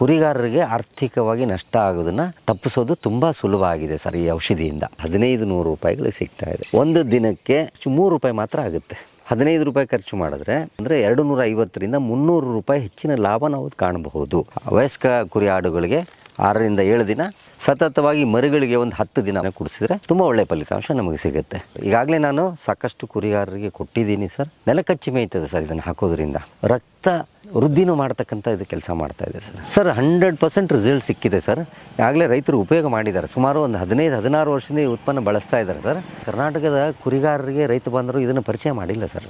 ಕುರಿಗಾರರಿಗೆ ಆರ್ಥಿಕವಾಗಿ ನಷ್ಟ ಆಗೋದನ್ನ ತಪ್ಪಿಸೋದು ತುಂಬ ಸುಲಭ ಆಗಿದೆ ಸರ್ ಈ ಔಷಧಿಯಿಂದ. ಹದಿನೈದು ನೂರು ರೂಪಾಯಿಗಳು ಸಿಗ್ತಾ ಇದೆ. ಒಂದು ದಿನಕ್ಕೆ ಮೂರು ರೂಪಾಯಿ ಮಾತ್ರ ಆಗುತ್ತೆ. ಹದಿನೈದು ರೂಪಾಯಿ ಖರ್ಚು ಮಾಡಿದ್ರೆ ಅಂದರೆ ಎರಡು ನೂರ ಐವತ್ತರಿಂದ ಮುನ್ನೂರು ರೂಪಾಯಿ ಹೆಚ್ಚಿನ ಲಾಭ ನಾವು ಕಾಣಬಹುದು. ವಯಸ್ಕ ಕುರಿ ಆಡುಗಳಿಗೆ ಆರರಿಂದ ಏಳು ದಿನ, ಸತತವಾಗಿ ಮರಿಗಳಿಗೆ ಒಂದು ಹತ್ತು ದಿನ ಕುಡಿಸಿದ್ರೆ ತುಂಬ ಒಳ್ಳೆಯ ಫಲಿತಾಂಶ ನಮಗೆ ಸಿಗುತ್ತೆ. ಈಗಾಗಲೇ ನಾನು ಸಾಕಷ್ಟು ಕುರಿಗಾರರಿಗೆ ಕೊಟ್ಟಿದ್ದೀನಿ ಸರ್. ನೆಲಕಚ್ಚಿ ಮೇಯ್ತದೆ ಸರ್ ಇದನ್ನು ಹಾಕೋದ್ರಿಂದ. ರಕ್ತ ವೃದ್ಧಿನೂ ಮಾಡ್ತಕ್ಕಂಥ ಇದು ಕೆಲಸ ಮಾಡ್ತಾ ಇದೆ, sir. Sir, hundred percent result ಸಿಕ್ಕಿದೆ, ಸರ್. ಆಗಲೇ ರೈತರು ಉಪಯೋಗ ಮಾಡಿದ್ದಾರೆ. ಸುಮಾರು ಒಂದು ಹದಿನೈದು, ಹದಿನಾರು ವರ್ಷದಿಂದ ಈ ಉತ್ಪನ್ನ ಬಳಸ್ತಾ ಇದ್ದಾರೆ, ಸರ್. ಕರ್ನಾಟಕದ ಕುರಿಗಾರರಿಗೆ ರೈತ ಬಾಂಧವರು ಇದನ್ನು ಪರಿಚಯ ಮಾಡಿಲ್ಲ, ಸರ್.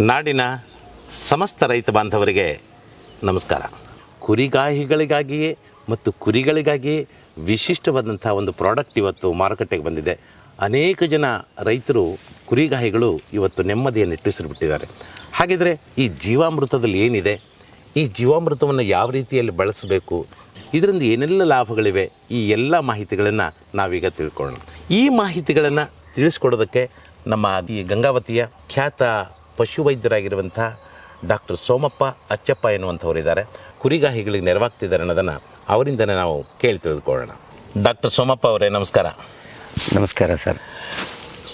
ನಾಡಿನ ಸಮಸ್ತ ರೈತ ಬಾಂಧವರಿಗೆ ನಮಸ್ಕಾರ. ಕುರಿಗಾಹಿಗಳಿಗಾಗಿಯೇ ಮತ್ತು ಕುರಿಗಳಿಗಾಗಿಯೇ ವಿಶಿಷ್ಟವಾದಂಥ ಒಂದು ಪ್ರಾಡಕ್ಟ್ ಇವತ್ತು ಮಾರುಕಟ್ಟೆಗೆ ಬಂದಿದೆ. ಅನೇಕ ಜನ ರೈತರು, ಕುರಿಗಾಹಿಗಳು ಇವತ್ತು ನೆಮ್ಮದಿಯನ್ನು ಇಟ್ಟಿಸಿಬಿಟ್ಟಿದ್ದಾರೆ ಹಾಗಿದ್ರೆ ಈ ಜೀವಾಮೃತದಲ್ಲಿ ಏನಿದೆ? ಈ ಜೀವಾಮೃತವನ್ನು ಯಾವ ರೀತಿಯಲ್ಲಿ ಬಳಸಬೇಕು? ಇದರಿಂದ ಏನೆಲ್ಲ ಲಾಭಗಳಿವೆ? ಈ ಎಲ್ಲ ಮಾಹಿತಿಗಳನ್ನು ನಾವೀಗ ತಿಳ್ಕೊಳ್ಳೋಣ. ಈ ಮಾಹಿತಿಗಳನ್ನು ತಿಳಿಸ್ಕೊಡೋದಕ್ಕೆ ನಮ್ಮ ಈ ಗಂಗಾವತಿಯ ಖ್ಯಾತ ಪಶುವೈದ್ಯರಾಗಿರುವಂಥ ಡಾಕ್ಟರ್ ಸೋಮಪ್ಪ ಅಚ್ಚಪ್ಪ ಎನ್ನುವಂಥವರಿದ್ದಾರೆ ಕುರಿಗಾಹಿಗಳಿಗೆ ನೆರವಾಗ್ತಿದ್ದಾರೆ ಅನ್ನೋದನ್ನು ಅವರಿಂದನೇ ನಾವು ಕೇಳಿ ತಿಳಿದುಕೊಳ್ಳೋಣ. ಡಾಕ್ಟರ್ ಸೋಮಪ್ಪ ಅವರೇ ನಮಸ್ಕಾರ. ನಮಸ್ಕಾರ ಸರ್.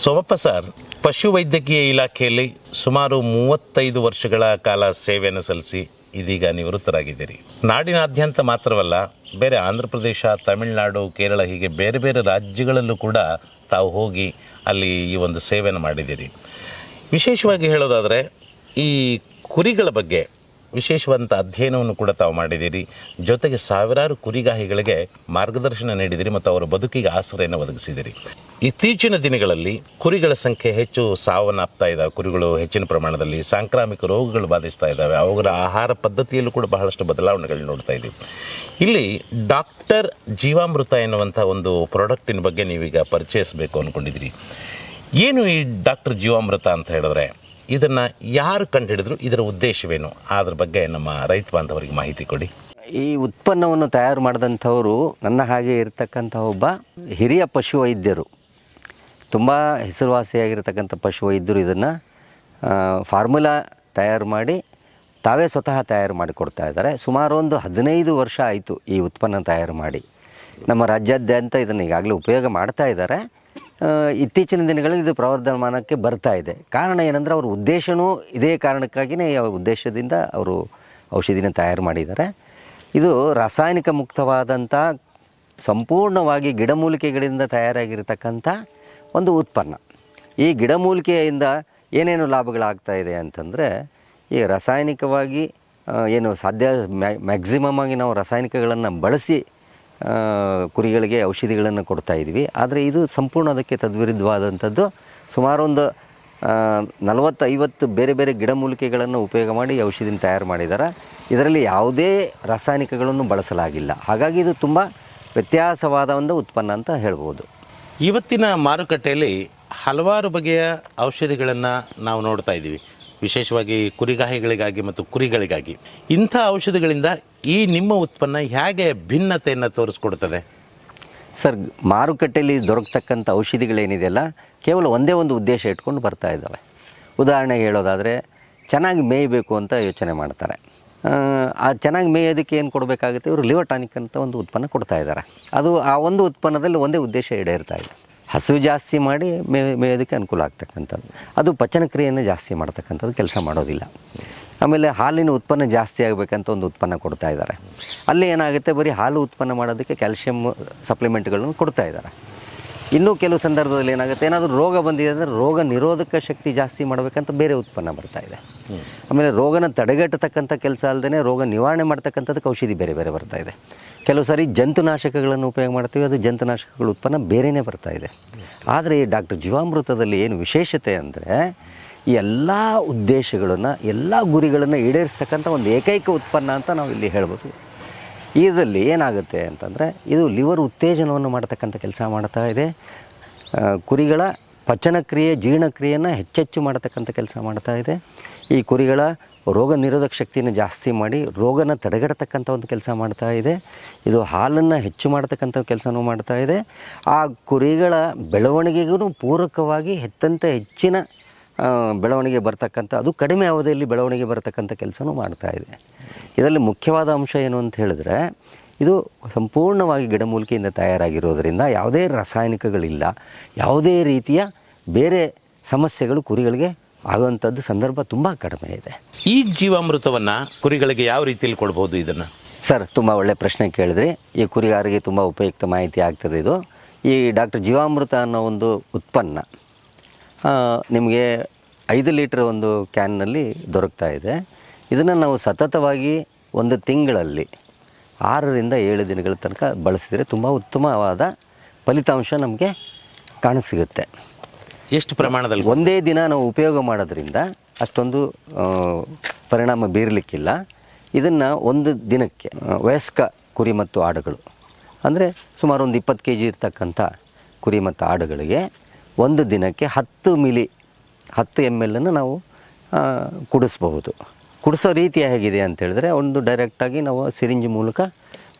ಸೋಮಪ್ಪ ಸರ್ ಪಶುವೈದ್ಯಕೀಯ ಇಲಾಖೆಯಲ್ಲಿ ಸುಮಾರು ಮೂವತ್ತೈದು ವರ್ಷಗಳ ಕಾಲ ಸೇವೆಯನ್ನು ಸಲ್ಲಿಸಿ ಇದೀಗ ನಿವೃತ್ತರಾಗಿದ್ದೀರಿ ನಾಡಿನಾದ್ಯಂತ ಮಾತ್ರವಲ್ಲ, ಬೇರೆ ಆಂಧ್ರ ಪ್ರದೇಶ, ತಮಿಳುನಾಡು, ಕೇರಳ ಹೀಗೆ ಬೇರೆ ಬೇರೆ ರಾಜ್ಯಗಳಲ್ಲೂ ಕೂಡ ತಾವು ಹೋಗಿ ಅಲ್ಲಿ ಈ ಒಂದು ಸೇವೆಯನ್ನು ಮಾಡಿದ್ದೀರಿ. ವಿಶೇಷವಾಗಿ ಹೇಳೋದಾದರೆ, ಈ ಕುರಿಗಳ ಬಗ್ಗೆ ವಿಶೇಷವಾದಂಥ ಅಧ್ಯಯನವನ್ನು ಕೂಡ ತಾವು ಮಾಡಿದ್ದೀರಿ. ಜೊತೆಗೆ ಸಾವಿರಾರು ಕುರಿಗಾಹಿಗಳಿಗೆ ಮಾರ್ಗದರ್ಶನ ನೀಡಿದಿರಿ ಮತ್ತು ಅವರ ಬದುಕಿಗೆ ಆಸರೆಯನ್ನು ಒದಗಿಸಿದಿರಿ ಇತ್ತೀಚಿನ ದಿನಗಳಲ್ಲಿ ಕುರಿಗಳ ಸಂಖ್ಯೆ ಹೆಚ್ಚು ಸಾವನ್ನಪ್ತಾ ಇದ್ದಾವೆ ಕುರಿಗಳು ಹೆಚ್ಚಿನ ಪ್ರಮಾಣದಲ್ಲಿ ಸಾಂಕ್ರಾಮಿಕ ರೋಗಗಳು ಬಾಧಿಸ್ತಾ ಇದ್ದಾವೆ. ಅವುಗಳ ಆಹಾರ ಪದ್ಧತಿಯಲ್ಲೂ ಕೂಡ ಬಹಳಷ್ಟು ಬದಲಾವಣೆಗಳು ನೋಡ್ತಾ ಇದ್ದೀವಿ. ಇಲ್ಲಿ ಡಾಕ್ಟರ್ ಜೀವಾಮೃತ ಎನ್ನುವಂಥ ಒಂದು ಪ್ರಾಡಕ್ಟಿನ ಬಗ್ಗೆ ನೀವೀಗ ಪರಿಚಯಿಸಬೇಕು ಅಂದ್ಕೊಂಡಿದ್ದೀರಿ ಏನು ಈ ಡಾಕ್ಟರ್ ಜೀವಾಮೃತ ಅಂತ ಹೇಳಿದ್ರೆ? ಇದನ್ನು ಯಾರು ಕಂಡುಹಿಡಿದ್ರು ಇದರ ಉದ್ದೇಶವೇನು? ಅದ್ರ ಬಗ್ಗೆ ನಮ್ಮ ರೈತ ಬಾಂಧವರಿಗೆ ಮಾಹಿತಿ ಕೊಡಿ. ಈ ಉತ್ಪನ್ನವನ್ನು ತಯಾರು ಮಾಡಿದಂಥವರು ನನ್ನ ಹಾಗೆ ಇರತಕ್ಕಂಥ ಒಬ್ಬ ಹಿರಿಯ ಪಶುವೈದ್ಯರು. ತುಂಬ ಹೆಸರುವಾಸಿಯಾಗಿರ್ತಕ್ಕಂಥ ಪಶುವೈದ್ಯರು ಇದನ್ನು ಫಾರ್ಮುಲಾ ತಯಾರು ಮಾಡಿ ತಾವೇ ಸ್ವತಃ ತಯಾರು ಮಾಡಿಕೊಡ್ತಾ ಇದ್ದಾರೆ. ಸುಮಾರು ಒಂದು ಹದಿನೈದು ವರ್ಷ ಆಯಿತು ಈ ಉತ್ಪನ್ನ ತಯಾರು ಮಾಡಿ. ನಮ್ಮ ರಾಜ್ಯಾದ್ಯಂತ ಇದನ್ನು ಈಗಾಗಲೇ ಉಪಯೋಗ ಮಾಡ್ತಾ ಇದ್ದಾರೆ. ಇತ್ತೀಚಿನ ದಿನಗಳಲ್ಲಿ ಇದು ಪ್ರವರ್ಧಮಾನಕ್ಕೆ ಬರ್ತಾ ಇದೆ. ಕಾರಣ ಏನಂದರೆ ಅವ್ರ ಉದ್ದೇಶವೂ ಇದೇ ಕಾರಣಕ್ಕಾಗಿಯೇ ಉದ್ದೇಶದಿಂದ ಅವರು ಔಷಧಿನ ತಯಾರು ಮಾಡಿದ್ದಾರೆ. ಇದು ರಾಸಾಯನಿಕ ಮುಕ್ತವಾದಂಥ ಸಂಪೂರ್ಣವಾಗಿ ಗಿಡಮೂಲಿಕೆಗಳಿಂದ ತಯಾರಾಗಿರ್ತಕ್ಕಂಥ ಒಂದು ಉತ್ಪನ್ನ. ಈ ಗಿಡಮೂಲಿಕೆಯಿಂದ ಏನೇನು ಲಾಭಗಳಾಗ್ತಾ ಇದೆ ಅಂತಂದರೆ, ಈ ರಾಸಾಯನಿಕವಾಗಿ ಏನು ಸಾಧ್ಯ ಮ್ಯಾಕ್ಸಿಮಮ್ ಆಗಿ ನಾವು ರಾಸಾಯನಿಕಗಳನ್ನು ಬಳಸಿ ಕುರಿಗಳಿಗೆ ಔಷಧಿಗಳನ್ನು ಕೊಡ್ತಾ ಇದ್ವಿ. ಆದರೆ ಇದು ಸಂಪೂರ್ಣ ಅದಕ್ಕೆ ತದ್ವಿರುದ್ಧವಾದಂಥದ್ದು. ಸುಮಾರು ಒಂದು ನಲವತ್ತು ಐವತ್ತು ಬೇರೆ ಬೇರೆ ಗಿಡಮೂಲಿಕೆಗಳನ್ನು ಉಪಯೋಗ ಮಾಡಿ ಔಷಧಿನ ತಯಾರು ಮಾಡಿದ್ದಾರೆ ಇದರಲ್ಲಿ ಯಾವುದೇ ರಾಸಾಯನಿಕಗಳನ್ನು ಬಳಸಲಾಗಿಲ್ಲ. ಹಾಗಾಗಿ ಇದು ತುಂಬ ವ್ಯತ್ಯಾಸವಾದ ಒಂದು ಉತ್ಪನ್ನ ಅಂತ ಹೇಳ್ಬೋದು. ಇವತ್ತಿನ ಮಾರುಕಟ್ಟೆಯಲ್ಲಿ ಹಲವಾರು ಬಗೆಯ ಔಷಧಿಗಳನ್ನು ನಾವು ನೋಡ್ತಾ ಇದ್ದೀವಿ. ವಿಶೇಷವಾಗಿ ಕುರಿಗಾಹಿಗಳಿಗಾಗಿ ಮತ್ತು ಕುರಿಗಳಿಗಾಗಿ. ಇಂಥ ಔಷಧಿಗಳಿಂದ ಈ ನಿಮ್ಮ ಉತ್ಪನ್ನ ಹೇಗೆ ಭಿನ್ನತೆಯನ್ನು ತೋರಿಸ್ಕೊಡ್ತದೆ? ಸರ್ ಮಾರುಕಟ್ಟೆಯಲ್ಲಿ ದೊರಕತಕ್ಕಂಥ ಔಷಧಿಗಳೇನಿದೆಯಲ್ಲ ಕೇವಲ ಒಂದೇ ಒಂದು ಉದ್ದೇಶ ಇಟ್ಕೊಂಡು ಬರ್ತಾ ಇದ್ದಾವೆ. ಉದಾಹರಣೆಗೆ ಹೇಳೋದಾದರೆ ಚೆನ್ನಾಗಿ ಮೇಯಬೇಕು ಅಂತ ಯೋಚನೆ ಮಾಡ್ತಾರೆ. ಆ, ಚೆನ್ನಾಗಿ ಮೇಯೋದಕ್ಕೆ ಏನು ಕೊಡಬೇಕಾಗುತ್ತೆ? ಇವರು ಲಿವರ್ ಟಾನಿಕ್ ಅಂತ ಒಂದು ಉತ್ಪನ್ನ ಕೊಡ್ತಾ ಇದ್ದಾರೆ. ಅದು ಆ ಒಂದು ಉತ್ಪನ್ನದಲ್ಲಿ ಒಂದೇ ಉದ್ದೇಶ ಈಡೇರ್ತಾ ಇದೆ. ಹಸಿವು ಜಾಸ್ತಿ ಮಾಡಿ ಮೇ, ಮೇಯೋದಕ್ಕೆ ಅನುಕೂಲ ಆಗ್ತಕ್ಕಂಥದ್ದು. ಅದು ಪಚನ ಕ್ರಿಯೆಯನ್ನು ಜಾಸ್ತಿ ಮಾಡ್ತಕ್ಕಂಥದ್ದು, ಕೆಲಸ ಮಾಡೋದಿಲ್ಲ. ಆಮೇಲೆ ಹಾಲಿನ ಉತ್ಪನ್ನ ಜಾಸ್ತಿ ಆಗಬೇಕಂತ ಒಂದು ಉತ್ಪನ್ನ ಕೊಡ್ತಾ ಇದ್ದಾರೆ. ಅಲ್ಲಿ ಏನಾಗುತ್ತೆ, ಬರೀ ಹಾಲು ಉತ್ಪನ್ನ ಮಾಡೋದಕ್ಕೆ ಕ್ಯಾಲ್ಶಿಯಮ್ ಸಪ್ಲಿಮೆಂಟ್ಗಳನ್ನು ಕೊಡ್ತಾ ಇದ್ದಾರೆ. ಇನ್ನೂ ಕೆಲವು ಸಂದರ್ಭದಲ್ಲಿ ಏನಾಗುತ್ತೆ, ಏನಾದರೂ ರೋಗ ಬಂದಿದೆ ಅಂದರೆ ರೋಗ ನಿರೋಧಕ ಶಕ್ತಿ ಜಾಸ್ತಿ ಮಾಡಬೇಕಂತ ಬೇರೆ ಉತ್ಪನ್ನ ಬರ್ತಾ ಇದೆ. ಆಮೇಲೆ ರೋಗನ ತಡೆಗಟ್ಟತಕ್ಕಂಥ ಕೆಲಸ ಅಲ್ಲದೆ ರೋಗ ನಿವಾರಣೆ ಮಾಡ್ತಕ್ಕಂಥದ್ದಕ್ಕೆ ಔಷಧಿ ಬೇರೆ ಬೇರೆ ಬರ್ತಾ ಇದೆ. ಕೆಲವು ಸಾರಿ ಜಂತುನಾಶಕಗಳನ್ನು ಉಪಯೋಗ ಮಾಡ್ತೀವಿ, ಅದು ಜಂತುನಾಶಕಗಳ ಉತ್ಪನ್ನ ಬೇರೆಯೇ ಬರ್ತಾ ಇದೆ. ಆದರೆ ಈ ಡಾಕ್ಟರ್ ಜೀವಾಮೃತದಲ್ಲಿ ಏನು ವಿಶೇಷತೆ ಅಂದರೆ ಎಲ್ಲ ಉದ್ದೇಶಗಳನ್ನು, ಎಲ್ಲ ಗುರಿಗಳನ್ನು ಈಡೇರಿಸ್ತಕ್ಕಂಥ ಒಂದು ಏಕೈಕ ಉತ್ಪನ್ನ ಅಂತ ನಾವು ಇಲ್ಲಿ ಹೇಳ್ಬೋದು. ಇದರಲ್ಲಿ ಏನಾಗುತ್ತೆ ಅಂತಂದರೆ, ಇದು ಲಿವರ್ ಉತ್ತೇಜನವನ್ನು ಮಾಡ್ತಕ್ಕಂಥ ಕೆಲಸ ಮಾಡ್ತಾ ಇದೆ. ಕುರಿಗಳ ಪಚನಕ್ರಿಯೆ, ಜೀರ್ಣಕ್ರಿಯೆಯನ್ನು ಹೆಚ್ಚೆಚ್ಚು ಮಾಡತಕ್ಕಂಥ ಕೆಲಸ ಮಾಡ್ತಾ ಇದೆ. ಈ ಕುರಿಗಳ ರೋಗ ನಿರೋಧಕ ಶಕ್ತಿಯನ್ನು ಜಾಸ್ತಿ ಮಾಡಿ ರೋಗನ ತಡೆಗಟ್ಟತಕ್ಕಂಥ ಒಂದು ಕೆಲಸ ಮಾಡ್ತಾ ಇದೆ. ಇದು ಹಾಲನ್ನು ಹೆಚ್ಚು ಮಾಡ್ತಕ್ಕಂಥ ಕೆಲಸನೂ ಮಾಡ್ತಾ ಇದೆ. ಆ ಕುರಿಗಳ ಬೆಳವಣಿಗೆಗೂ ಪೂರಕವಾಗಿ ಹೆತ್ತಂತ ಹೆಚ್ಚಿನ ಬೆಳವಣಿಗೆ ಬರ್ತಕ್ಕಂಥ, ಅದು ಕಡಿಮೆ ಅವಧಿಯಲ್ಲಿ ಬೆಳವಣಿಗೆ ಬರತಕ್ಕಂಥ ಕೆಲಸನೂ ಮಾಡ್ತಾ ಇದೆ. ಇದರಲ್ಲಿ ಮುಖ್ಯವಾದ ಅಂಶ ಏನು ಅಂತ ಹೇಳಿದ್ರೆ, ಇದು ಸಂಪೂರ್ಣವಾಗಿ ಗಿಡಮೂಲಿಕೆಯಿಂದ ತಯಾರಾಗಿರೋದರಿಂದ ಯಾವುದೇ ರಾಸಾಯನಿಕಗಳಿಲ್ಲ. ಯಾವುದೇ ರೀತಿಯ ಬೇರೆ ಸಮಸ್ಯೆಗಳು ಕುರಿಗಳಿಗೆ ಆಗುವಂಥದ್ದು ಸಂದರ್ಭ ತುಂಬ ಕಡಿಮೆ ಇದೆ. ಈ ಜೀವಾಮೃತವನ್ನು ಕುರಿಗಳಿಗೆ ಯಾವ ರೀತಿಯಲ್ಲಿ ಕೊಡ್ಬೋದು ಇದನ್ನು? ಸರ್ ತುಂಬ ಒಳ್ಳೆ ಪ್ರಶ್ನೆ ಕೇಳಿದ್ರಿ. ಈ ಕುರಿಗಾರಿಗೆ ತುಂಬ ಉಪಯುಕ್ತ ಮಾಹಿತಿ ಆಗ್ತದೆ ಇದು. ಈ ಡಾಕ್ಟರ್ ಜೀವಾಮೃತ ಅನ್ನೋ ಒಂದು ಉತ್ಪನ್ನ ನಿಮಗೆ ಐದು ಲೀಟ್ರ್ ಒಂದು ಕ್ಯಾನ್ನಲ್ಲಿ ದೊರಕ್ತಾ ಇದೆ. ಇದನ್ನು ನಾವು ಸತತವಾಗಿ ಒಂದು ತಿಂಗಳಲ್ಲಿ ಆರರಿಂದ ಏಳು ದಿನಗಳ ತನಕ ಬಳಸಿದರೆ ತುಂಬ ಉತ್ತಮವಾದ ಫಲಿತಾಂಶ ನಮಗೆ ಕಾಣಸಿಗುತ್ತೆ. ಎಷ್ಟು ಪ್ರಮಾಣದಲ್ಲಿ ಒಂದೇ ದಿನ ನಾವು ಉಪಯೋಗ ಮಾಡೋದ್ರಿಂದ ಅಷ್ಟೊಂದು ಪರಿಣಾಮ ಬೀರಲಿಕ್ಕಿಲ್ಲ. ಇದನ್ನು ಒಂದು ದಿನಕ್ಕೆ ವಯಸ್ಕ ಕುರಿ ಮತ್ತು ಆಡುಗಳು. ಅಂದರೆ ಸುಮಾರು ಒಂದು ಇಪ್ಪತ್ತು ಕೆ ಜಿ ಇರ್ತಕ್ಕಂಥ ಕುರಿ ಮತ್ತು ಆಡುಗಳಿಗೆ ಒಂದು ದಿನಕ್ಕೆ ಹತ್ತು ಮಿಲಿ, ಹತ್ತು ಎಂ ಎಲ್ಲನ್ನು ನಾವು ಕುಡಿಸ್ಬಹುದು. ಕುಡಿಸೋ ರೀತಿ ಹೇಗಿದೆ ಅಂತ ಹೇಳಿದ್ರೆ ಒಂದು ಡೈರೆಕ್ಟಾಗಿ ನಾವು ಸಿರಿಂಜ್ ಮೂಲಕ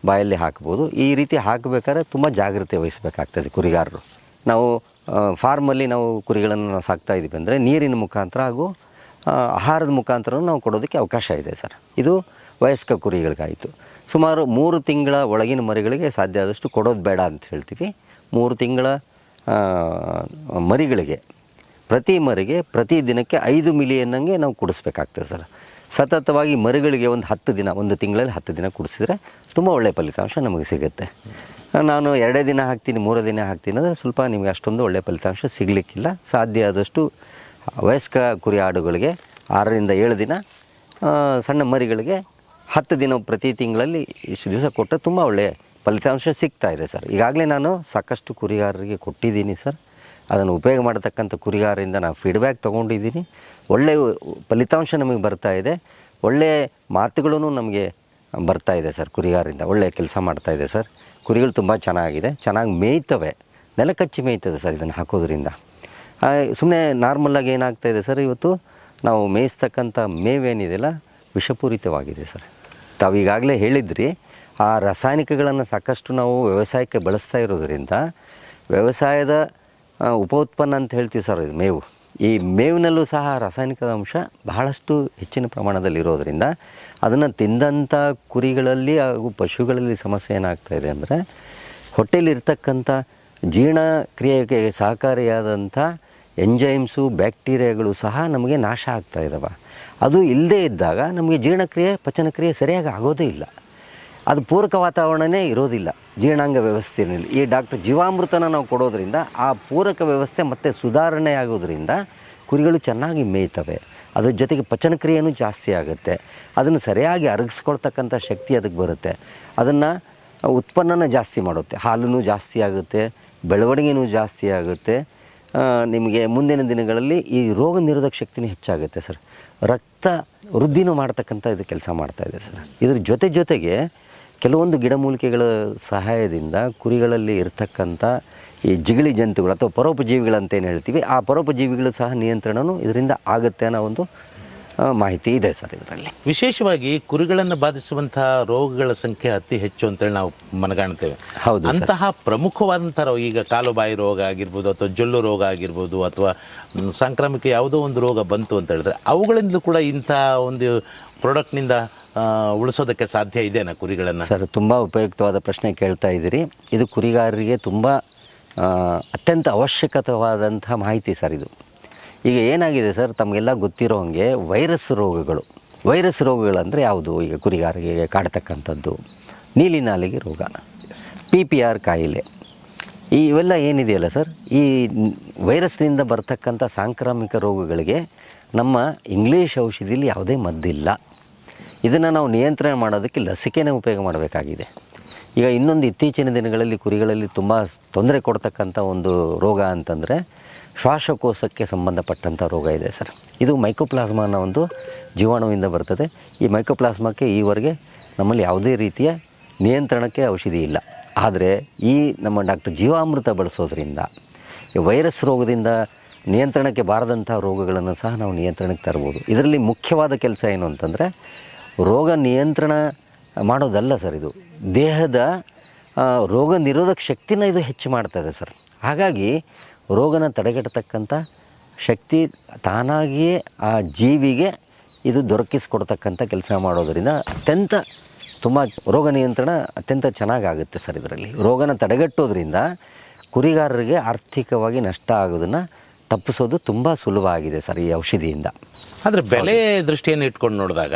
ಬಾಯಲ್ಲಿ ಹಾಕ್ಬೋದು. ಈ ರೀತಿ ಹಾಕಬೇಕಾದ್ರೆ ತುಂಬ ಜಾಗ್ರತೆ ವಹಿಸಬೇಕಾಗ್ತದೆ ಕುರಿಗಾರರು. ನಾವು ಫಾರ್ಮಲ್ಲಿ ನಾವು ಕುರಿಗಳನ್ನು ನಾವು ಸಾಕ್ತಾ ಇದ್ದೀವಿ ಅಂದರೆ ನೀರಿನ ಮುಖಾಂತರ ಹಾಗೂ ಆಹಾರದ ಮುಖಾಂತರ ನಾವು ಕೊಡೋದಕ್ಕೆ ಅವಕಾಶ ಇದೆ ಸರ್. ಇದು ವಯಸ್ಕ ಕುರಿಗಳಿಗಾಯಿತು. ಸುಮಾರು ಮೂರು ತಿಂಗಳ ಒಳಗಿನ ಮರಿಗಳಿಗೆ ಸಾಧ್ಯ ಆದಷ್ಟು ಕೊಡೋದು ಬೇಡ ಅಂತ ಹೇಳ್ತೀವಿ. ಮೂರು ತಿಂಗಳ ಮರಿಗಳಿಗೆ, ಪ್ರತಿ ಮರಿಗೆ ಪ್ರತಿ ದಿನಕ್ಕೆ ಐದು ಮಿಲಿಯನ್ನಂಗೆ ನಾವು ಕೊಡಿಸ್ಬೇಕಾಗ್ತದೆ ಸರ್. ಸತತವಾಗಿ ಮರಿಗಳಿಗೆ ಒಂದು ಹತ್ತು ದಿನ, ಒಂದು ತಿಂಗಳಲ್ಲಿ ಹತ್ತು ದಿನ ಕುಡಿಸಿದ್ರೆ ತುಂಬ ಒಳ್ಳೆಯ ಫಲಿತಾಂಶ ನಮಗೆ ಸಿಗುತ್ತೆ. ನಾನು ಎರಡೇ ದಿನ ಹಾಕ್ತೀನಿ, ಮೂರೇ ದಿನ ಹಾಕ್ತೀನಿ ಅಂದರೆ ಸ್ವಲ್ಪ ನಿಮಗೆ ಅಷ್ಟೊಂದು ಒಳ್ಳೆಯ ಫಲಿತಾಂಶ ಸಿಗಲಿಕ್ಕಿಲ್ಲ. ಸಾಧ್ಯ ಆದಷ್ಟು ವಯಸ್ಕ ಕುರಿ ಆಡುಗಳಿಗೆ ಆರರಿಂದ ಏಳು ದಿನ ಸಣ್ಣ ಮರಿಗಳಿಗೆ ಹತ್ತು ದಿನ ಪ್ರತಿ ತಿಂಗಳಲ್ಲಿ ಇಷ್ಟು ದಿವಸ ಕೊಟ್ಟರೆ ತುಂಬ ಒಳ್ಳೆಯ ಫಲಿತಾಂಶ ಸಿಗ್ತಾ ಇದೆ ಸರ್. ಈಗಾಗಲೇ ನಾನು ಸಾಕಷ್ಟು ಕುರಿಗಾರರಿಗೆ ಕೊಟ್ಟಿದ್ದೀನಿ ಸರ್. ಅದನ್ನು ಉಪಯೋಗ ಮಾಡತಕ್ಕಂಥ ಕುರಿಗಾರರಿಂದ ನಾನು ಫೀಡ್ಬ್ಯಾಕ್ ತೊಗೊಂಡಿದ್ದೀನಿ. ಒಳ್ಳೆಯ ಫಲಿತಾಂಶ ನಮಗೆ ಬರ್ತಾ ಇದೆ. ಒಳ್ಳೆಯ ಮಾತುಗಳೂ ನಮಗೆ ಬರ್ತಾ ಇದೆ ಸರ್ ಕುರಿಗಾರರಿಂದ. ಒಳ್ಳೆಯ ಕೆಲಸ ಮಾಡ್ತಾ ಇದೆ ಸರ್. ಕುರಿಗಳು ತುಂಬ ಚೆನ್ನಾಗಿದೆ. ಚೆನ್ನಾಗಿ ಮೇಯ್ತವೆ. ನೆಲಕಚ್ಚಿ ಮೇಯ್ತದೆ ಸರ್ ಇದನ್ನು ಹಾಕೋದ್ರಿಂದ. ಸುಮ್ಮನೆ ನಾರ್ಮಲ್ಲಾಗಿ ಏನಾಗ್ತಾ ಇದೆ ಸರ್ ಇವತ್ತು? ನಾವು ಮೇಯಿಸ್ತಕ್ಕಂಥ ಮೇವೇನಿದೆಯಲ್ಲ? ವಿಷಪೂರಿತವಾಗಿದೆ ಸರ್. ತಾವು ಈಗಾಗಲೇ ಹೇಳಿದ್ರಿ, ಆ ರಾಸಾಯನಿಕಗಳನ್ನು ಸಾಕಷ್ಟು ನಾವು ವ್ಯವಸಾಯಕ್ಕೆ ಬಳಸ್ತಾ ಇರೋದರಿಂದ ವ್ಯವಸಾಯದ ಉಪ ಉತ್ಪನ್ನ ಅಂತ ಹೇಳ್ತೀವಿ ಸರ್ ಇದು ಮೇವು. ಈ ಮೇವಿನಲ್ಲೂ ಸಹ ರಾಸಾಯನಿಕದ ಅಂಶ ಬಹಳಷ್ಟು ಹೆಚ್ಚಿನ ಪ್ರಮಾಣದಲ್ಲಿ ಇರೋದರಿಂದ ಅದನ್ನು ತಿಂದಂಥ ಕುರಿಗಳಲ್ಲಿ ಹಾಗೂ ಪಶುಗಳಲ್ಲಿ ಸಮಸ್ಯೆ ಏನಾಗ್ತಾ ಇದೆ ಅಂದರೆ ಹೊಟ್ಟೆಯಲ್ಲಿರ್ತಕ್ಕಂಥ ಜೀರ್ಣಕ್ರಿಯೆಗೆ ಸಹಕಾರಿಯಾದಂಥ ಎಂಜೈಮ್ಸು, ಬ್ಯಾಕ್ಟೀರಿಯಾಗಳು ಸಹ ನಮಗೆ ನಾಶ ಆಗ್ತಾ ಇದ್ದಾವೆ ಅದು ಇಲ್ಲದೇ ಇದ್ದಾಗ ನಮಗೆ ಜೀರ್ಣಕ್ರಿಯೆ, ಪಚನಕ್ರಿಯೆ ಸರಿಯಾಗಿ ಆಗೋದೇ ಇಲ್ಲ. ಅದು ಪೂರಕ ವಾತಾವರಣವೇ ಇರೋದಿಲ್ಲ. ಜೀರ್ಣಾಂಗ ವ್ಯವಸ್ಥೆಯಲ್ಲಿ. ಈ ಡಾಕ್ಟರ್ ಜೀವಾಮೃತನ ನಾವು ಕೊಡೋದ್ರಿಂದ ಆ ಪೂರಕ ವ್ಯವಸ್ಥೆ ಮತ್ತೆ ಸುಧಾರಣೆ ಆಗೋದ್ರಿಂದ ಕುರಿಗಳು ಚೆನ್ನಾಗಿ ಮೇಯ್ತವೆ. ಅದ್ರ ಜೊತೆಗೆ ಪಚನಕ್ರಿಯೆಯೂ ಜಾಸ್ತಿ ಆಗುತ್ತೆ. ಅದನ್ನು ಸರಿಯಾಗಿ ಅರಗಿಸ್ಕೊಳ್ತಕ್ಕಂಥ ಶಕ್ತಿ ಅದಕ್ಕೆ ಬರುತ್ತೆ. ಅದನ್ನು ಉತ್ಪನ್ನನ ಜಾಸ್ತಿ ಮಾಡುತ್ತೆ. ಹಾಲೂ ಜಾಸ್ತಿ ಆಗುತ್ತೆ. ಬೆಳವಣಿಗೆನೂ ಜಾಸ್ತಿ ಆಗುತ್ತೆ. ನಿಮಗೆ ಮುಂದಿನ ದಿನಗಳಲ್ಲಿ ಈ ರೋಗ ನಿರೋಧಕ ಶಕ್ತಿನೂ ಹೆಚ್ಚಾಗುತ್ತೆ ಸರ್. ರಕ್ತ ವೃದ್ಧಿನೂ ಮಾಡ್ತಕ್ಕಂಥ ಇದು ಕೆಲಸ ಮಾಡ್ತಾ ಇದೆ ಸರ್. ಇದ್ರ ಜೊತೆ ಜೊತೆಗೆ ಕೆಲವೊಂದು ಗಿಡಮೂಲಿಕೆಗಳ ಸಹಾಯದಿಂದ ಕುರಿಗಳಲ್ಲಿ ಇರ್ತಕ್ಕಂಥ ಈ ಜಿಗಳಿ ಜಂತುಗಳು ಅಥವಾ ಪರೋಪಜೀವಿಗಳಂತ ಏನು ಹೇಳ್ತೀವಿ ಆ ಪರೋಪಜೀವಿಗಳು ಸಹ ನಿಯಂತ್ರಣವೂ ಇದರಿಂದ ಆಗುತ್ತೆ ಅನ್ನೋ ಒಂದು ಮಾಹಿತಿ ಇದೆ ಸರ್ ಇದರಲ್ಲಿ ವಿಶೇಷವಾಗಿ ಕುರಿಗಳನ್ನು ಬಾಧಿಸುವಂತಹ ರೋಗಗಳ ಸಂಖ್ಯೆ ಅತಿ ಹೆಚ್ಚು ಅಂತೇಳಿ ನಾವು ಮನಗಾಣ್ತೇವೆ ಹೌದು. ಅಂತಹ ಪ್ರಮುಖವಾದಂಥ ರೋಗ ಈಗ ಕಾಲುಬಾಯಿ ರೋಗ ಆಗಿರ್ಬೋದು ಅಥವಾ ಜೊಲ್ಲು ರೋಗ ಆಗಿರ್ಬೋದು ಅಥವಾ ಸಾಂಕ್ರಾಮಿಕ ಯಾವುದೋ ಒಂದು ರೋಗ ಬಂತು ಅಂತ ಹೇಳಿದ್ರೆ ಅವುಗಳಿಂದಲೂ ಕೂಡ ಇಂತಹ ಒಂದು ಪ್ರಾಡಕ್ಟ್ನಿಂದ ಉಳಿಸೋದಕ್ಕೆ ಸಾಧ್ಯ ಇದೆಯಾ ಕುರಿಗಳನ್ನು? ಸರ್ ತುಂಬ ಉಪಯುಕ್ತವಾದ ಪ್ರಶ್ನೆ ಕೇಳ್ತಾ ಇದ್ದೀರಿ. ಇದು ಕುರಿಗಾರರಿಗೆ ತುಂಬ ಅತ್ಯಂತ ಅವಶ್ಯಕವಾದಂಥ ಮಾಹಿತಿ ಸರ್ ಇದು. ಈಗ ಏನಾಗಿದೆ ಸರ್ ತಮಗೆಲ್ಲ ಗೊತ್ತಿರೋ ಹಾಗೆ ವೈರಸ್ ರೋಗಗಳು. ವೈರಸ್ ರೋಗಗಳಂದರೆ ಯಾವುದು? ಈಗ ಕುರಿಗಾರರಿಗೆ ಕಾಡ್ತಕ್ಕಂಥದ್ದು. ನೀಲಿ ನಾಲಿಗೆ ರೋಗ ಪಿ ಪಿ ಆರ್ ಕಾಯಿಲೆ. ಈ ಇವೆಲ್ಲ ಏನಿದೆಯಲ್ಲ ಸರ್? ಈ ವೈರಸ್ನಿಂದ ಬರ್ತಕ್ಕಂಥ ಸಾಂಕ್ರಾಮಿಕ ರೋಗಗಳಿಗೆ ನಮ್ಮ ಇಂಗ್ಲೀಷ್ ಔಷಧಿಯಲ್ಲಿ ಯಾವುದೇ ಮದ್ದಿಲ್ಲ. ಇದನ್ನು ನಾವು ನಿಯಂತ್ರಣ ಮಾಡೋದಕ್ಕೆ ಲಸಿಕೆನೇ ಉಪಯೋಗ ಮಾಡಬೇಕಾಗಿದೆ. ಈಗ ಇನ್ನೊಂದು ಇತ್ತೀಚಿನ ದಿನಗಳಲ್ಲಿ ಕುರಿಗಳಲ್ಲಿ ತುಂಬ ತೊಂದರೆ ಕೊಡ್ತಕ್ಕಂಥ ಒಂದು ರೋಗ ಅಂತಂದರೆ ಶ್ವಾಸಕೋಶಕ್ಕೆ ಸಂಬಂಧಪಟ್ಟಂಥ ರೋಗ ಇದೆ ಸರ್. ಇದು ಮೈಕೋಪ್ಲಾಸ್ಮಾ ಅನ್ನೋ ಒಂದು ಜೀವಾಣುವಿಂದ ಬರ್ತದೆ. ಈ ಮೈಕೋಪ್ಲಾಸ್ಮಾಕ್ಕೆ ಈವರೆಗೆ ನಮ್ಮಲ್ಲಿ ಯಾವುದೇ ರೀತಿಯ ನಿಯಂತ್ರಣಕ್ಕೆ ಔಷಧಿ ಇಲ್ಲ. ಆದರೆ ಈ ನಮ್ಮ ಡಾಕ್ಟರ್ ಜೀವಾಮೃತ ಬಳಸೋದ್ರಿಂದ, ಈ ವೈರಸ್ ರೋಗದಿಂದ ನಿಯಂತ್ರಣಕ್ಕೆ ಬಾರದಂಥ ರೋಗಗಳನ್ನು ಸಹ ನಾವು ನಿಯಂತ್ರಣಕ್ಕೆ ತರ್ಬೋದು. ಇದರಲ್ಲಿ ಮುಖ್ಯವಾದ ಕೆಲಸ ಏನು ಅಂತಂದರೆ ರೋಗ ನಿಯಂತ್ರಣ ಮಾಡೋದಲ್ಲ ಸರ್ ಇದು. ದೇಹದ ರೋಗ ನಿರೋಧಕ ಶಕ್ತಿನ ಇದು ಹೆಚ್ಚು ಮಾಡ್ತದೆ ಸರ್. ಹಾಗಾಗಿ ರೋಗನ ತಡೆಗಟ್ಟತಕ್ಕಂಥ ಶಕ್ತಿ ತಾನಾಗಿಯೇ ಆ ಜೀವಿಗೆ ಇದು ದೊರಕಿಸ್ಕೊಡ್ತಕ್ಕಂಥ ಕೆಲಸ ಮಾಡೋದರಿಂದ ಅತ್ಯಂತ ತುಂಬ ರೋಗ ನಿಯಂತ್ರಣ ಅತ್ಯಂತ ಚೆನ್ನಾಗಾಗುತ್ತೆ ಸರ್ ಇದರಲ್ಲಿ. ರೋಗನ ತಡೆಗಟ್ಟೋದ್ರಿಂದ ಕುರಿಗಾರರಿಗೆ ಆರ್ಥಿಕವಾಗಿ ನಷ್ಟ ಆಗೋದನ್ನು ತಪ್ಪಿಸೋದು ತುಂಬ ಸುಲಭ ಆಗಿದೆ ಸರ್ ಈ ಔಷಧಿಯಿಂದ. ಆದರೆ ಬೆಲೆ ದೃಷ್ಟಿಯನ್ನು ಇಟ್ಕೊಂಡು ನೋಡಿದಾಗ